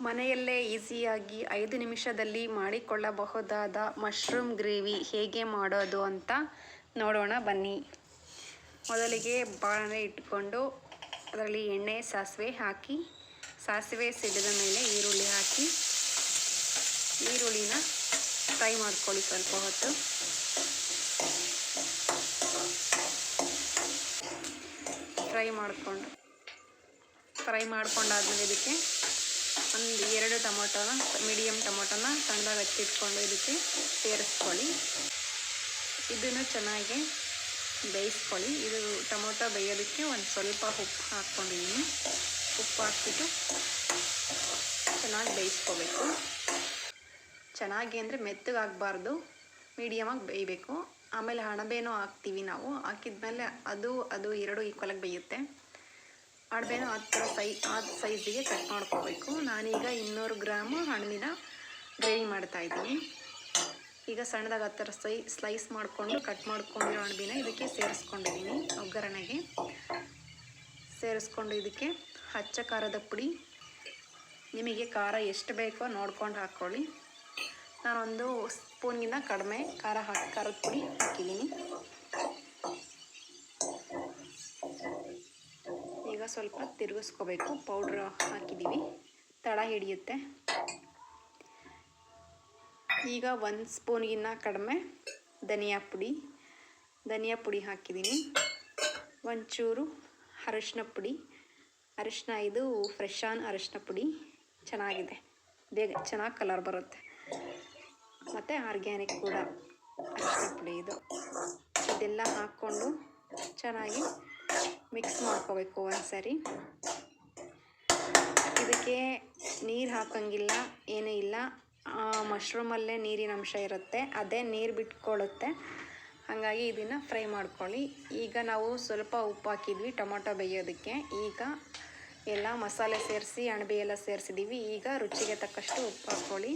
ಮನೆಯಲ್ಲೇ ಈಸಿಯಾಗಿ ಐದು ನಿಮಿಷದಲ್ಲಿ ಮಾಡಿಕೊಳ್ಳಬಹುದಾದ ಮಶ್ರೂಮ್ ಗ್ರೇವಿ ಹೇಗೆ ಮಾಡೋದು ಅಂತ ನೋಡೋಣ, ಬನ್ನಿ. ಮೊದಲಿಗೆ ಬಾಣಲೆ ಇಟ್ಕೊಂಡು ಅದರಲ್ಲಿ ಎಣ್ಣೆ, ಸಾಸಿವೆ ಹಾಕಿ, ಸಾಸಿವೆ ಸಿಡಿದ ಮೇಲೆ ಈರುಳ್ಳಿ ಹಾಕಿ, ಈರುಳ್ಳಿನ ಫ್ರೈ ಮಾಡ್ಕೊಳ್ಳಿ ಸ್ವಲ್ಪ ಹೊತ್ತು. ಫ್ರೈ ಮಾಡಿಕೊಂಡು, ಫ್ರೈ ಮಾಡ್ಕೊಂಡಾದ್ಮೇಲೆ ಇದಕ್ಕೆ ಒಂದು ಎರಡು ಟೊಮೊಟೊನ ಮೀಡಿಯಮ್ ಟೊಮೊಟೊನ ಸಣ್ಣದಾಗಿ ಹಚ್ಚಿಟ್ಕೊಂಡು ಇದಕ್ಕೆ ಸೇರಿಸ್ಕೊಳ್ಳಿ. ಇದನ್ನು ಚೆನ್ನಾಗಿ ಬೇಯಿಸ್ಕೊಳ್ಳಿ. ಇದು ಟೊಮೊಟೊ ಬೇಯೋದಕ್ಕೆ ಒಂದು ಸ್ವಲ್ಪ ಉಪ್ಪು ಹಾಕ್ಕೊಂಡಿದ್ದೀನಿ. ಉಪ್ಪು ಹಾಕ್ಬಿಟ್ಟು ಚೆನ್ನಾಗಿ ಬೇಯಿಸ್ಕೋಬೇಕು. ಚೆನ್ನಾಗಿ ಅಂದರೆ ಮೆತ್ತಗಾಗಬಾರ್ದು, ಮೀಡಿಯಮಾಗಿ ಬೇಯಬೇಕು. ಆಮೇಲೆ ಅಣಬೇನೂ ಹಾಕ್ತೀವಿ ನಾವು. ಹಾಕಿದ್ಮೇಲೆ ಅದು ಅದು ಎರಡು ಈಕ್ವಲಾಗಿ ಬೇಯುತ್ತೆ. ಅಣಬೆನೂ ಆ ಥರ ಸೈ, ಆ ಸೈಜಿಗೆ ಕಟ್ ಮಾಡ್ಕೋಬೇಕು. ನಾನೀಗ ಇನ್ನೂರು ಗ್ರಾಮು ಹಣ್ಣಿನ ಗ್ರೇವಿ ಮಾಡ್ತಾಯಿದ್ದೀನಿ ಈಗ ಸಣ್ಣದಾಗಿ ಆ ಥರ ಸೈ, ಸ್ಲೈಸ್ ಮಾಡಿಕೊಂಡು ಕಟ್ ಮಾಡ್ಕೊಂಡಿರೋ ಅಣಬಿನ ಇದಕ್ಕೆ ಸೇರಿಸ್ಕೊಂಡಿದ್ದೀನಿ ಒಗ್ಗರಣೆಗೆ. ಸೇರಿಸ್ಕೊಂಡು ಇದಕ್ಕೆ ಹಚ್ಚ ಖಾರದ ಪುಡಿ. ನಿಮಗೆ ಖಾರ ಎಷ್ಟು ಬೇಕೋ ನೋಡ್ಕೊಂಡು ಹಾಕ್ಕೊಳ್ಳಿ. ನಾನೊಂದು ಸ್ಪೂನ್ಗಿಂತ ಕಡಿಮೆ ಖಾರ ಹಾಕಿ, ಖಾರದ ಪುಡಿ ಹಾಕಿದ್ದೀನಿ. ಸ್ವಲ್ಪ ತಿರುಗಿಸ್ಕೋಬೇಕು. ಪೌಡ್ರ್ ಹಾಕಿದ್ದೀವಿ ತಳ ಹಿಡಿಯುತ್ತೆ. ಈಗ ಒಂದು ಸ್ಪೂನ್ಗಿನ್ನ ಕಡಿಮೆ ಧನಿಯಾ ಪುಡಿ. ಧನಿಯಾ ಪುಡಿ ಹಾಕಿದ್ದೀನಿ ಒಂಚೂರು ಅರಶಿನ ಪುಡಿ. ಅರಿಶಿನ ಇದು ಫ್ರೆಶ್ ಆನ್ ಅರಿಶಿನ ಪುಡಿ. ಚೆನ್ನಾಗಿದೆ. ಬೇಗ ಚೆನ್ನಾಗಿ ಕಲರ್ ಬರುತ್ತೆ. ಮತ್ತು ಆರ್ಗ್ಯಾನಿಕ್ ಕೂಡ ಅರಿಶಿನ ಪುಡಿ ಇದು. ಇದೆಲ್ಲ ಹಾಕ್ಕೊಂಡು ಚೆನ್ನಾಗಿ ಮಿಕ್ಸ್ ಮಾಡ್ಕೋಬೇಕು ಒಂದ್ಸರಿ. ಇದಕ್ಕೆ ನೀರು ಹಾಕೋಂಗಿಲ್ಲ, ಏನೂ ಇಲ್ಲ. ಮಶ್ರೂಮಲ್ಲೇ ನೀರಿನ ಅಂಶ ಇರುತ್ತೆ, ಅದೇ ನೀರು ಬಿಟ್ಕೊಳ್ಳುತ್ತೆ ಹಾಗಾಗಿ ಇದನ್ನು ಫ್ರೈ ಮಾಡ್ಕೊಳ್ಳಿ. ಈಗ ನಾವು ಸ್ವಲ್ಪ ಉಪ್ಪು ಹಾಕಿದ್ವಿ ಟೊಮೊಟೊ ಬೇಯೋದಕ್ಕೆ. ಈಗ ಎಲ್ಲ ಮಸಾಲೆ ಸೇರಿಸಿ, ಅಣಬೆ ಎಲ್ಲ ಸೇರಿಸಿದ್ದೀವಿ ಈಗ ರುಚಿಗೆ ತಕ್ಕಷ್ಟು ಉಪ್ಪು ಹಾಕ್ಕೊಳ್ಳಿ.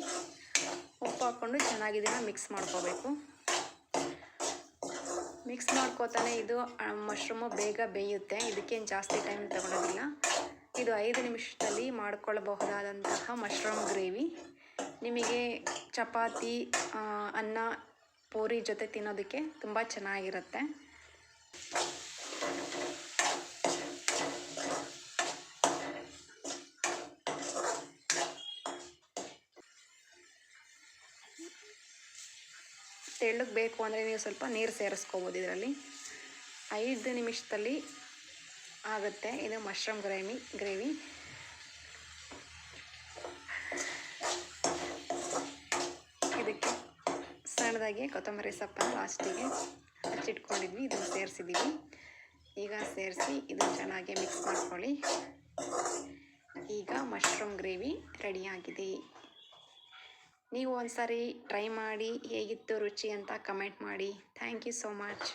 ಉಪ್ಪು ಹಾಕ್ಕೊಂಡು ಚೆನ್ನಾಗಿ ಮಿಕ್ಸ್ ಮಾಡ್ಕೋಬೇಕು. ಮಿಕ್ಸ್ ಮಾಡ್ಕೋತಾನೆ ಇದು ಮಶ್ರೂಮು ಬೇಗ ಬೇಯುತ್ತೆ. ಇದಕ್ಕೇನು ಜಾಸ್ತಿ ಟೈಮ್ ತಗೊಳ್ಳೋದಿಲ್ಲ ಇದು ಐದು ನಿಮಿಷದಲ್ಲಿ ಮಾಡಿಕೊಳ್ಳಬಹುದಾದಂತಹ ಮಶ್ರೂಮ್ ಗ್ರೇವಿ ನಿಮಗೆ ಚಪಾತಿ ಅನ್ನ, ಪೂರಿ ಜೊತೆ ತಿನ್ನೋದಕ್ಕೆ ತುಂಬ ಚೆನ್ನಾಗಿರುತ್ತೆ. ತೆಳ್ಳಗೆ ಬೇಕು ಅಂದರೆ ನೀವು ಸ್ವಲ್ಪ ನೀರು ಸೇರಿಸ್ಕೋಬೋದು ಇದರಲ್ಲಿ. ಐದು ನಿಮಿಷದಲ್ಲಿ ಆಗುತ್ತೆ ಇದು ಮಶ್ರೂಮ್ ಗ್ರೇವಿ ಗ್ರೇವಿ. ಇದಕ್ಕೆ ಸಣ್ಣದಾಗಿ ಕೊತ್ತಂಬರಿ ಸೊಪ್ಪನ್ನು ಲಾಸ್ಟಿಗೆ ಹಚ್ಚಿಟ್ಕೊಂಡಿದ್ವಿ, ಇದನ್ನು ಸೇರಿಸಿದ್ದೀವಿ. ಈಗ ಸೇರಿಸಿ ಇದನ್ನು ಚೆನ್ನಾಗಿ ಮಿಕ್ಸ್ ಮಾಡ್ಕೊಳ್ಳಿ. ಈಗ ಮಶ್ರೂಮ್ ಗ್ರೇವಿ ರೆಡಿಯಾಗಿದೆ ನೀವು ಒಂದು ಸಾರಿ ಟ್ರೈ ಮಾಡಿ ಹೇಗಿತ್ತು ರುಚಿ ಅಂತ ಕಮೆಂಟ್ ಮಾಡಿ. Thank you so much